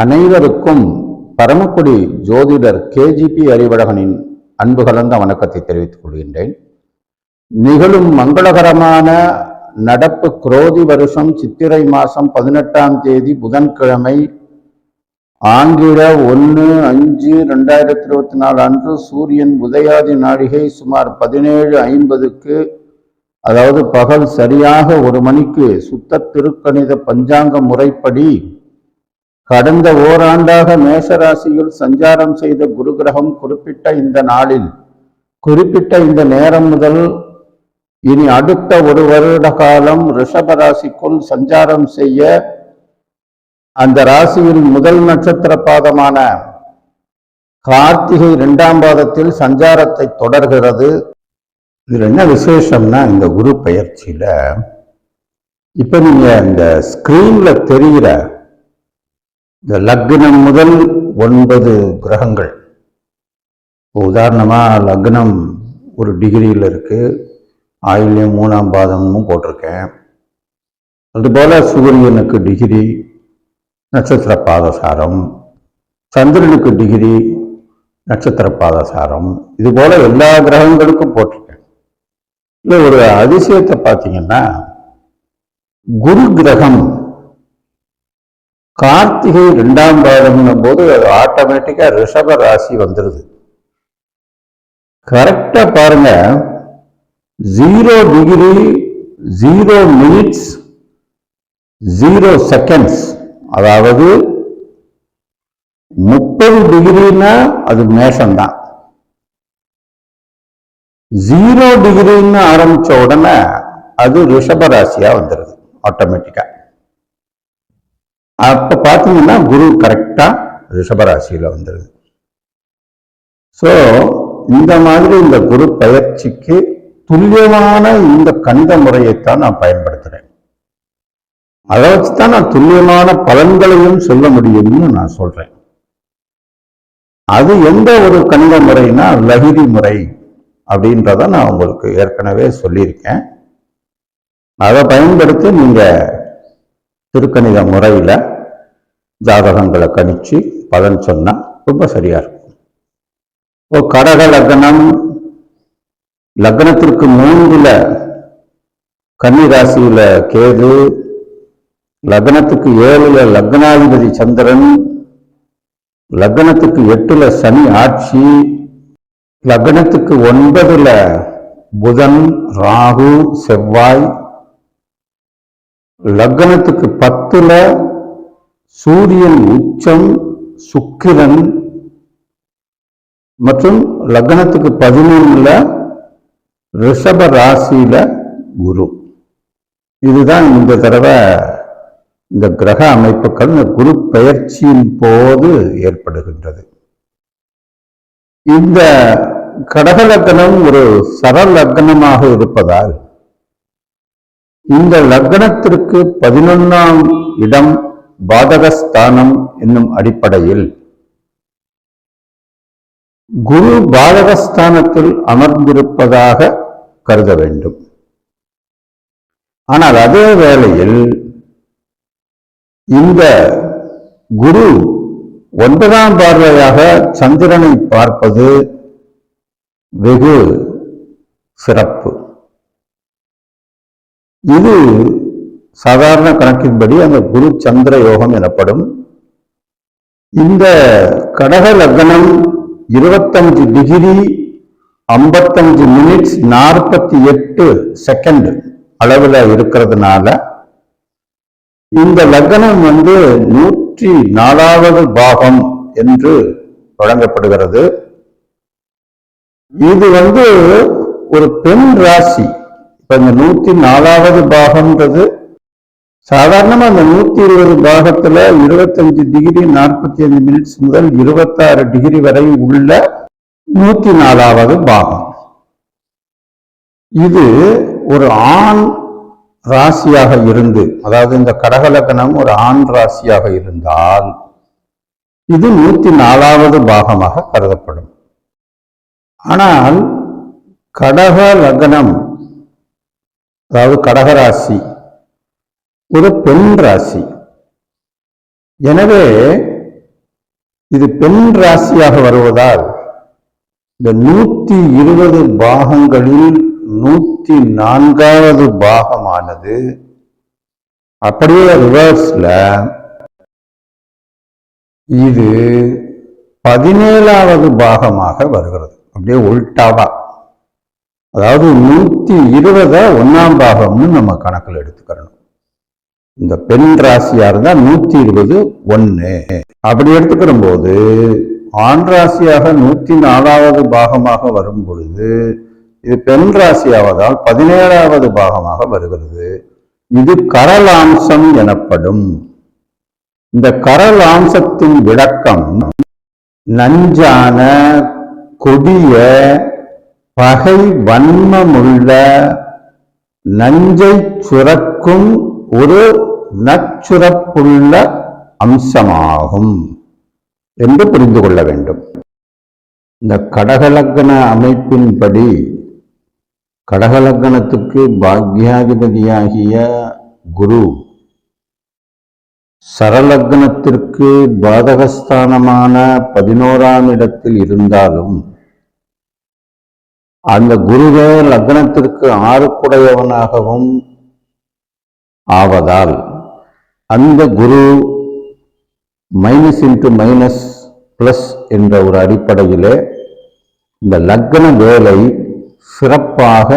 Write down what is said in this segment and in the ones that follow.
அனைவருக்கும் பரமக்குடி ஜோதிடர் கேஜிபி அறிவழகனின் அன்பு கலந்த வணக்கத்தை தெரிவித்துக் கொள்கின்றேன். நிகழும் மங்களகரமான நடப்பு குரோதி வருஷம் சித்திரை மாதம் பதினெட்டாம் தேதி புதன்கிழமை ஆங்கில ஒன்று அஞ்சு ரெண்டாயிரத்தி இருபத்தி நாலு அன்று சூரியன் உதயாதி நாழிகை சுமார் பதினேழு ஐம்பதுக்கு அதாவது பகல் சரியாக ஒரு மணிக்கு சுத்த திருக்கணித பஞ்சாங்க முறைப்படி கடந்த ஓராண்டாக மேசராசியில் சஞ்சாரம் செய்த குரு கிரகம் குறிப்பிட்ட இந்த நாளில் குறிப்பிட்ட இந்த நேரம் முதல் இனி அடுத்த ஒரு வருட காலம் ரிஷப ராசிக்குள் சஞ்சாரம் செய்ய அந்த ராசியில் முதல் நட்சத்திர பாதமான கார்த்திகை இரண்டாம் பாதத்தில் சஞ்சாரத்தை தொடர்கிறது. இதுல என்ன விசேஷம்னா இந்த குரு பெயர்ச்சியில இப்ப நீங்க இந்த ஸ்கிரீன்ல தெரிகிற இந்த லக்னம் முதல் ஒன்பது கிரகங்கள். இப்போ உதாரணமாக லக்னம் ஒரு டிகிரியில் இருக்குது ஆயில்யம் மூணாம் பாதமும் போட்டிருக்கேன். அதுபோல் சூரியனுக்கு டிகிரி நட்சத்திர பாதசாரம் சந்திரனுக்கு டிகிரி நட்சத்திர பாதசாரம். இது போல் எல்லா கிரகங்களுக்கும் போட்டிருக்கேன். இல்லை ஒரு அதிசயத்தை பார்த்தீங்கன்னா குரு கிரகம் கார்த்திகை ரெண்டாம் பாதம்னும் போது அது ஆட்டோமேட்டிக்கா ரிஷப ராசி வந்துடுது கரெக்டா பாருங்க. Zero degree zero minutes zero seconds அதாவது முப்பது டிகிரின்னா அது மேஷம்தான். ஜீரோ டிகிரின்னு ஆரம்பிச்ச உடனே அது ரிஷப ராசியா வந்துடுது ஆட்டோமேட்டிக்கா அப்ப பார்த்தீங்கன்னா குரு கரெக்டா ரிஷபராசியில் வந்துடுது ஸோ இந்த மாதிரி இந்த குரு பயிற்சிக்கு துல்லியமான இந்த கணித முறையைத்தான் நான் பயன்படுத்துறேன். அதை வச்சு தான் நான் துல்லியமான பலன்களையும் சொல்ல முடியும்னு நான் சொல்றேன். அது எந்த ஒரு கணித முறைனா லகிரி முறை அப்படின்றத நான் உங்களுக்கு ஏற்கனவே சொல்லியிருக்கேன். அதை பயன்படுத்தி நீங்கள் திருக்கணித முறையில் ஜாதகங்களை கணிச்சு பலன் சொன்னால் ரொம்ப சரியாக இருக்கும். இப்போ கடக லக்னம் லக்னத்திற்கு மூன்றில் கன்னிராசியில் கேது லக்னத்துக்கு ஏழுல லக்னாதிபதி சந்திரன் லக்னத்துக்கு எட்டுல சனி ஆட்சி லக்னத்துக்கு ஒன்பதுல புதன் ராகு செவ்வாய் லக்னத்துக்கு பத்துல சூரியன் உச்சம் சுக்கிரன் மற்றும் லக்னத்துக்கு பதினொன்னுல ரிஷப ராசியில குரு. இதுதான் இந்த தடவை இந்த கிரக அமைப்புகள் இந்த குரு பெயர்ச்சியின் போது ஏற்படுகின்றது. இந்த கடக லக்னம் ஒரு சர லக்னமாக இருப்பதால் இந்த லக்னத்திற்கு பதினொன்னாம் இடம் பாதகஸ்தானம் என்னும் அடிப்படையில். குரு பாதகஸ்தானத்தில் அமர்ந்திருப்பதாக கருத வேண்டும். ஆனால் அதே வேளையில் இந்த குரு ஒன்பதாம் பார்வையாக சந்திரனை பார்ப்பது வெகு சிறப்பு. இது சாதாரண கணக்கின்படி அந்த குரு சந்திர யோகம் எனப்படும். இந்த கடக லக்னம் இருபத்தஞ்சு டிகிரி ஐம்பத்தஞ்சு மினிட்ஸ் நாற்பத்தி எட்டு செகண்ட் அளவில் இருக்கிறதுனால இந்த லக்னம் வந்து நூற்றி நாலாவது பாகம் என்று வழங்கப்படுகிறது. இது வந்து ஒரு பெண் ராசி. இப்ப இந்த நூத்தி நாலாவது பாகம்ன்றது சாதாரணமா அந்த நூத்தி இருபது பாகத்துல இருபத்தஞ்சு டிகிரி நாற்பத்தி அஞ்சு மினிட்ஸ் முதல் இருபத்தாறு டிகிரி வரை உள்ள நூத்தி நாலாவது பாகம். இது ஒரு ஆண் ராசியாக இருந்து அதாவது இந்த கடகலக்கணம் ஒரு ஆண் ராசியாக இருந்தால் இது நூத்தி நாலாவது பாகமாக கருதப்படும். ஆனால் கடக லக்னம் அதாவது கடகராசி ஒரு பெண் ராசி. எனவே இது பெண் ராசியாக வருவதால் இந்த நூத்தி இருபது பாகங்களில் நூத்தி நான்காவது பாகமானது அப்படியே ரிவர்ஸ்ல இது பதினேழாவது பாகமாக வருகிறது. அப்படியே உல்டாவா. அதாவது நூத்தி இருபத ஒன்னாம் பாகம்னு நம்ம கணக்கில் எடுத்துக்கிறணும். இந்த பெண் ராசியா இருந்தா நூத்தி இருபது ஒன்னு அப்படி எடுத்துக்கிற போது ஆண் ராசியாக நூத்தி நாலாவது பாகமாக வரும் பொழுது இது பெண் ராசியாவதால் பதினேழாவது பாகமாக வருகிறது. இது கரலாம்சம் எனப்படும். இந்த கரலாம்சத்தின் விளக்கம் நஞ்சான கொடிய பகை வன்மமுள்ள நஞ்சை சுரக்கும் ஒரு நச்சுரப்புள்ள அம்சமாகும் என்று புரிந்து கொள்ள வேண்டும். இந்த கடகலக்கண அமைப்பின்படி கடகலக்கணத்துக்கு பாக்யாதிபதியாகிய குரு சரலக்னத்திற்கு பாதகஸ்தானமான பதினோராம் இடத்தில் இருந்தாலும் அந்த குருவே லக்னத்திற்கு ஆறுக்குடையவனாகவும் ஆவதால் அந்த குரு மைனஸ் இன்ட்டு மைனஸ் பிளஸ் என்ற ஒரு அடிப்படையிலே இந்த லக்ன வேலை சிறப்பாக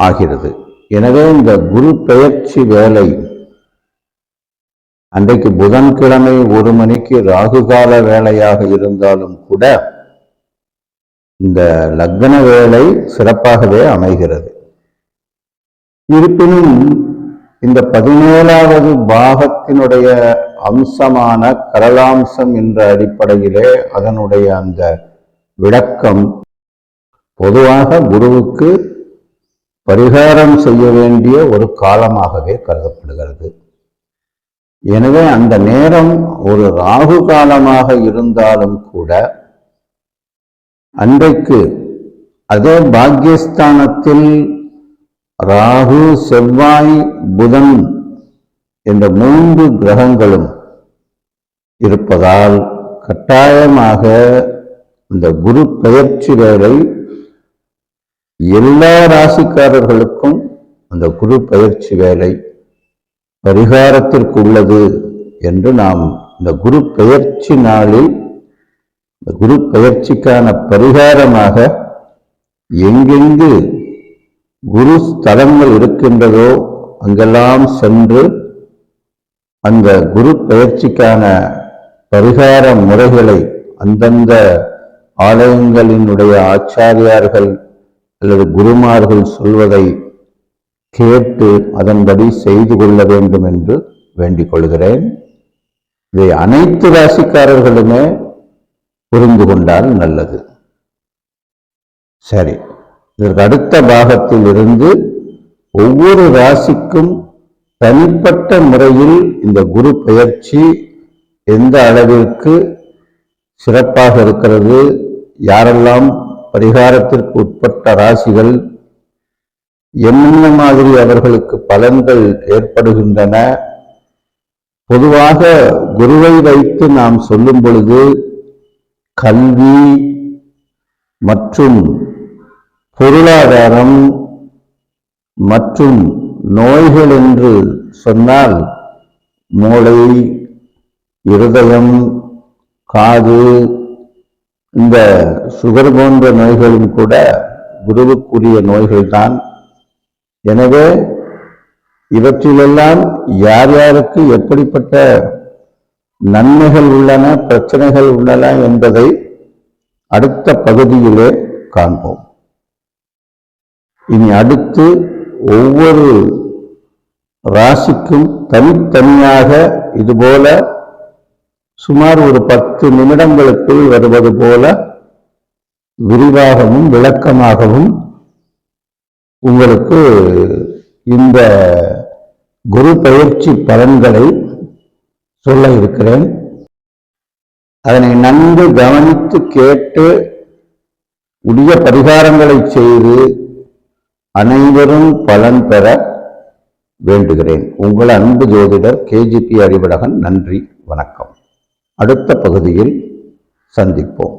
ஆகிறது. எனவே இந்த குரு பெயர்ச்சி வேலை அன்றைக்கு புதன்கிழமை ஒரு மணிக்கு ராகுகால வேலையாக இருந்தாலும் கூட இந்த லக்ன வேலை சிறப்பாகவே அமைகிறது. இருப்பினும் இந்த பதினேழாவது பாகத்தினுடைய அம்சமான கரலாம்சம் என்ற அடிப்படையிலே அதனுடைய அந்த விளக்கம் பொதுவாக குருவுக்கு பரிகாரம் செய்ய வேண்டிய ஒரு காலமாகவே கருதப்படுகிறது. எனவே அந்த நேரம் ஒரு ராகு காலமாக இருந்தாலும் கூட அன்றைக்கு அதே பாக்கியஸ்தானத்தில் ராகு செவ்வாய் புதன் என்ற மூன்று கிரகங்களும் இருப்பதால் கட்டாயமாக இந்த குரு பெயர்ச்சி வேலை எல்லா ராசிக்காரர்களுக்கும் அந்த குரு பயிற்சி வேலை பரிகாரத்திற்கு உள்ளது என்று நாம் இந்த குரு பெயர்ச்சி நாளில் குரு பயிற்சிக்கான பரிகாரமாக எங்கெங்கு குரு ஸ்தலங்கள் இருக்கின்றதோ அங்கெல்லாம் சென்று அந்த குரு பயிற்சிக்கான பரிகார முறைகளை அந்தந்த ஆலயங்களினுடைய ஆச்சாரியார்கள் அல்லது குருமார்கள் சொல்வதை கேட்டு அதன்படி செய்து கொள்ள வேண்டும் என்று வேண்டிக் கொள்கிறேன். இதை அனைத்து ராசிக்காரர்களுமே புரிந்து கொண்டால் நல்லது. சரி. இதற்கு அடுத்த பாகத்தில் இருந்து ஒவ்வொரு ராசிக்கும் தனிப்பட்ட முறையில் இந்த குரு பயிற்சி எந்த அளவிற்கு சிறப்பாக இருக்கிறது யாரெல்லாம் பரிகாரத்திற்கு உட்பட்ட ராசிகள் என்னென்ன மாதிரி அவர்களுக்கு பலன்கள் ஏற்படுகின்றன பொதுவாக குருவை வைத்து நாம் சொல்லும் பொழுது கல்வி மற்றும் பொருளாதாரம் மற்றும் நோய்கள் என்று சொன்னால் மூளை இருதயம் காது இந்த சுகர் போன்ற நோய்களும் கூட குருவுக்குரிய நோய்கள்தான். எனவே இவற்றிலெல்லாம் யார் யாருக்கு எப்படிப்பட்ட நன்மைகள் உள்ளன பிரச்சனைகள் உள்ளன என்பதை அடுத்த பகுதியிலே காண்போம். இனி அடுத்து ஒவ்வொரு ராசிக்கும் தனித்தனியாக இதுபோல சுமார் ஒரு பத்து நிமிடங்களுக்குள் வருவது போல விரிவாகவும் விளக்கமாகவும் உங்களுக்கு இந்த குரு பயிற்சி பலன்களை சொல்ல இருக்கிறேன். அதனை நன்கு கவனித்து கேட்டு உரிய பரிகாரங்களை செய்து அனைவரும் பலன் பெற வேண்டுகிறேன். உங்கள் அன்பு ஜோதிடர் கேஜிபி அறிவழகன் நன்றி வணக்கம். அடுத்த பகுதியில் சந்திப்போம்.